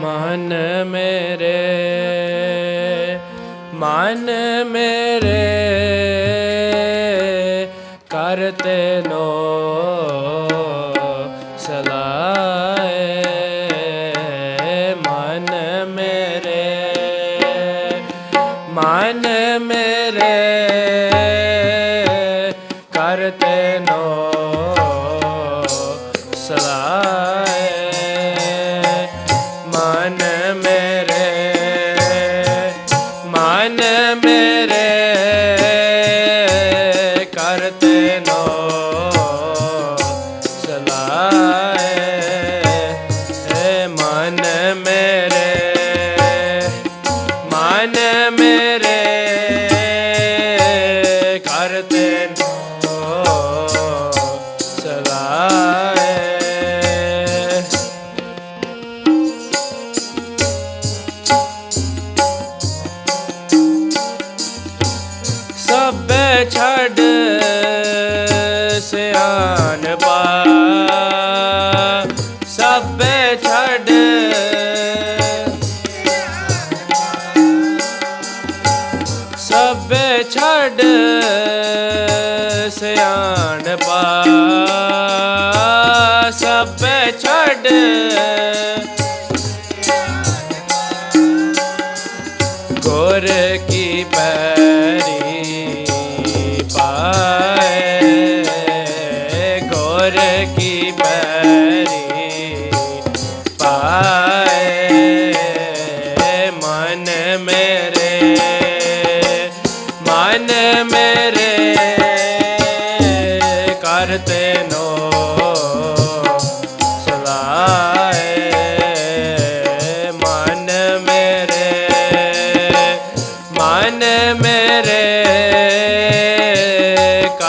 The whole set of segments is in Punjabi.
ਮਨ ਮੇਰੇ ਮਨ ਮੇਰੇ ਕਰਤੇ ਲੋ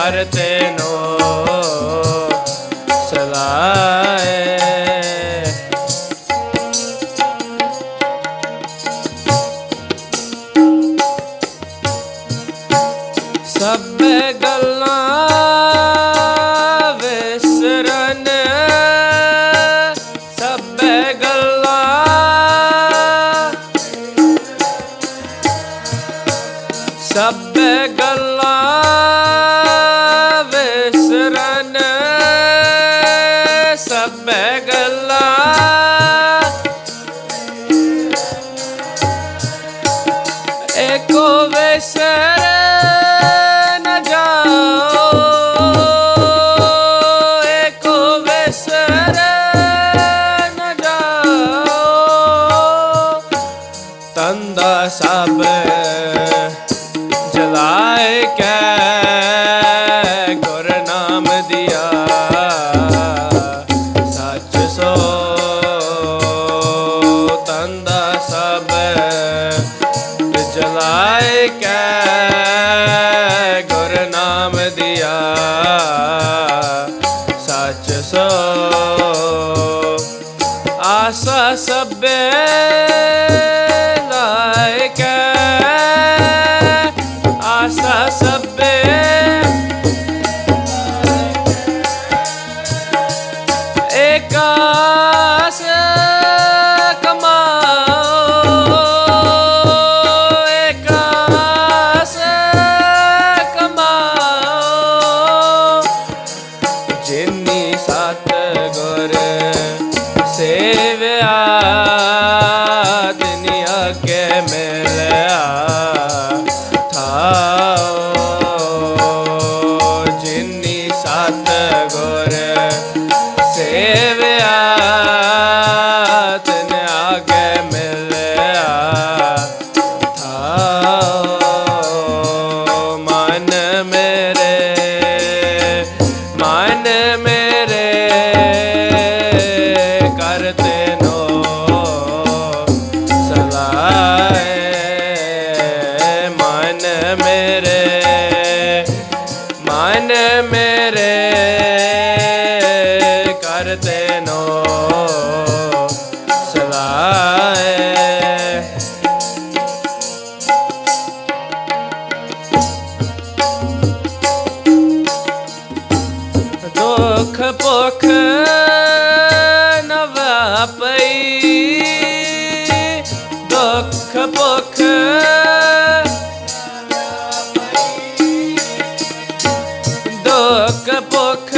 ਹਰ ਤੈਨੋ ਗੱਲਾਂ ਵਿਸਰਨ ਸਭ ਗੱਲਾਂ ਸਭ ਗੱਲਾਂ ਸਭ ਜਲਾਏ ਕੈ ਗੁਰ ਦਿਆ। ਸੱਚ ਸੋ ਤੰਦਾ ਸਭ ਜਲਾਏ ਕੈ ਗੁਰ ਨਾਮ ਸੋ, ਆਸਾ ਸਭੇ ਤੈਨੋ ਸਲਾਏ ਨਵਾ ਪਈ ਦੁੱਖ ਭੁੱਖ ਦੁੱਖ ਭੁੱਖ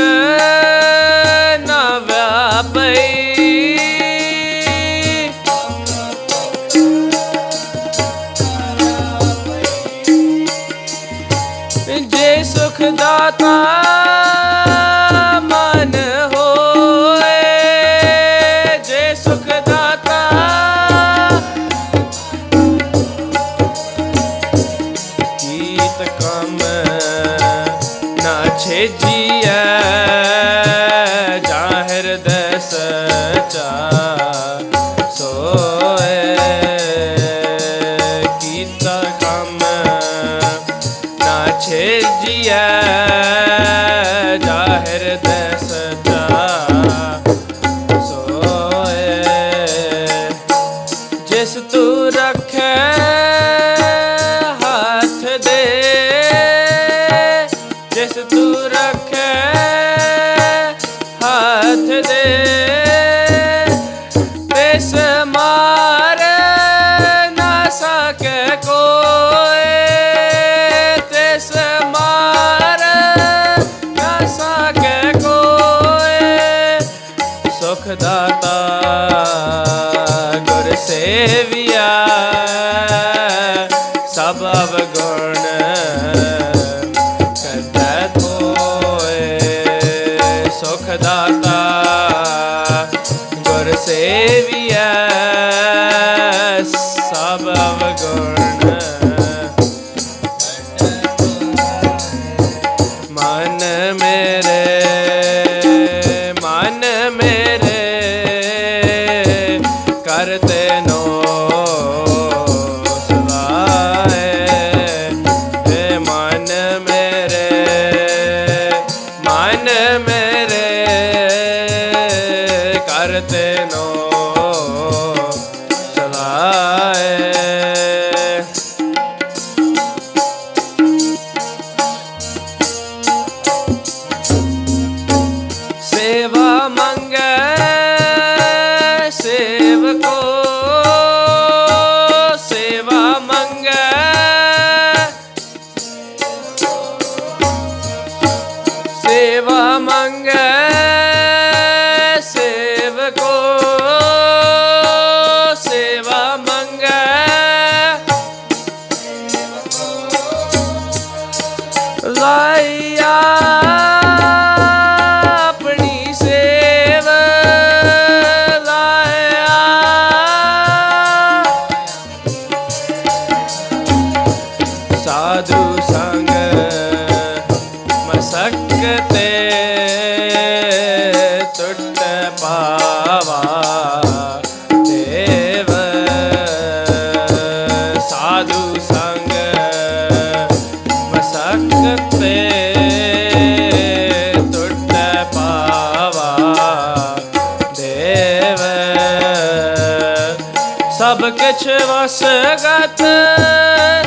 साधु सा ਸਭ ਕਿਛ ਵਸਗਤ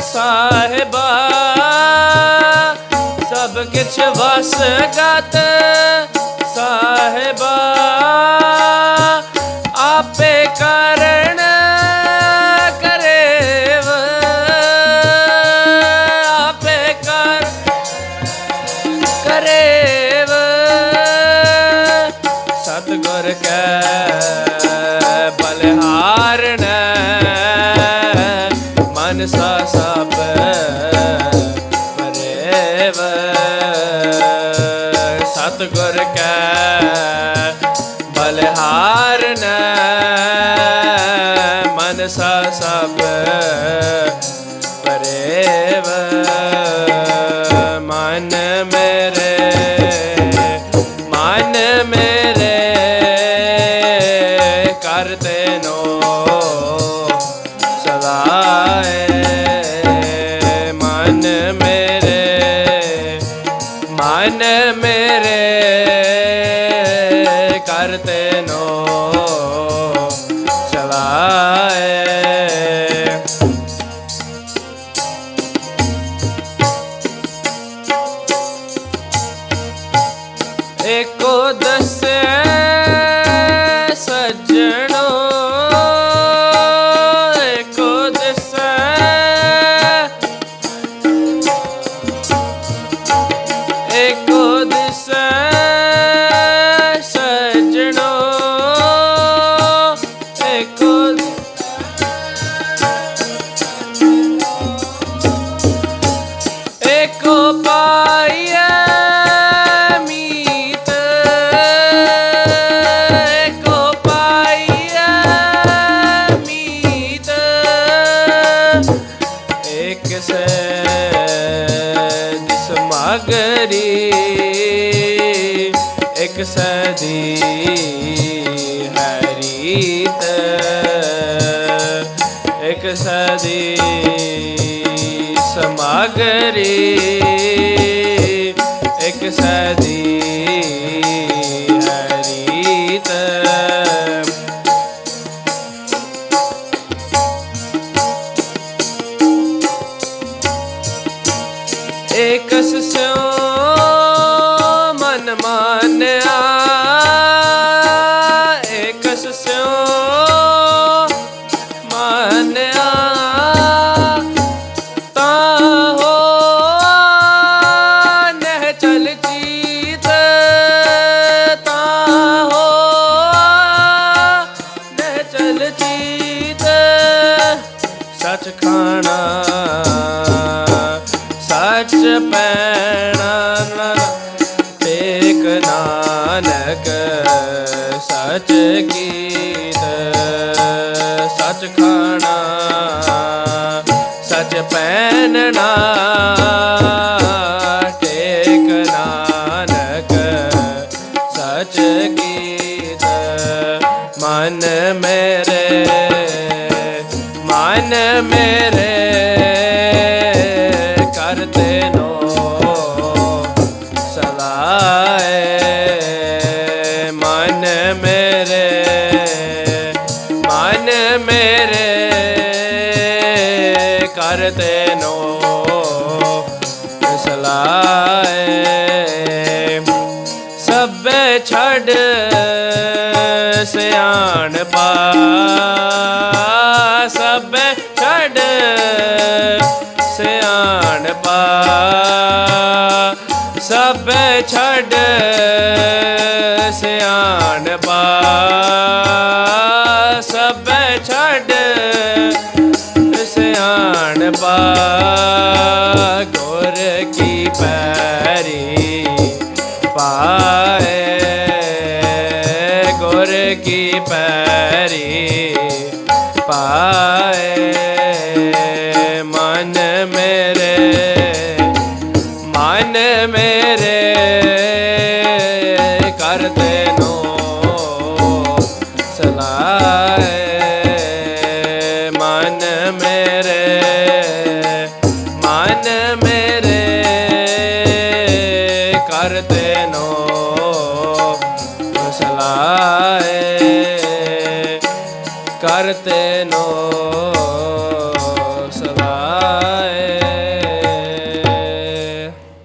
ਸਾਹਿਬਾ। ਸਭ ਕਿਛ ਵਸਗਤ ਸਾਹਿਬਾ। ਆਪੇ ਕਰਨ ਕਰੇਵ। ਆਪੇ ਕਰ ਕਰੇਵ। ਸਤਗੁਰ ਕੈ मन मेरे ਸਦੀ ਹਰੀਤ ਇਕ ਸਦੀ ਸਮਾਗਰੀ ਸਦੀ ਹਰੀਤ ਚਲ ਚੀਤ ਸਚ ਖਾਣਾ, ਸਚ ਪੈਣਾ ਨ- ਟੇਕ ਨਾਨਕ, ਸਚ ਗੀਤ, ਸੱਚ ਖਾਣਾ, ਸੱਚ ਪਹਿਨਣਾ ਟੇਕ ਨਾਨਕ, ਸੱਚ ਗੀਤ। ਮਨ ਮੇਰੇ ਮਨ ਮੇਰੇ ਕਰਤੇ ਨੋ ਸਲਾਏ ਮਨ ਮੇਰੇ ਮਨ ਮੇਰੇ ਕਰਤੇ ਨੋ ਸਲਾਏ ਸਭੇ ਛੱਡ ਸਿਆਣ ਪਾ, ਸਭੇ ਛੱਡ ਸਿਆਣ ਪਾ, ਸਭੇ ਛੱਡ ਸਿਆਣ ਪਾ, ਸਭੇ ਛੱਡ ਸਿਆਣ ਪਾ, ਗੁਰ ਕੀ ਪੈ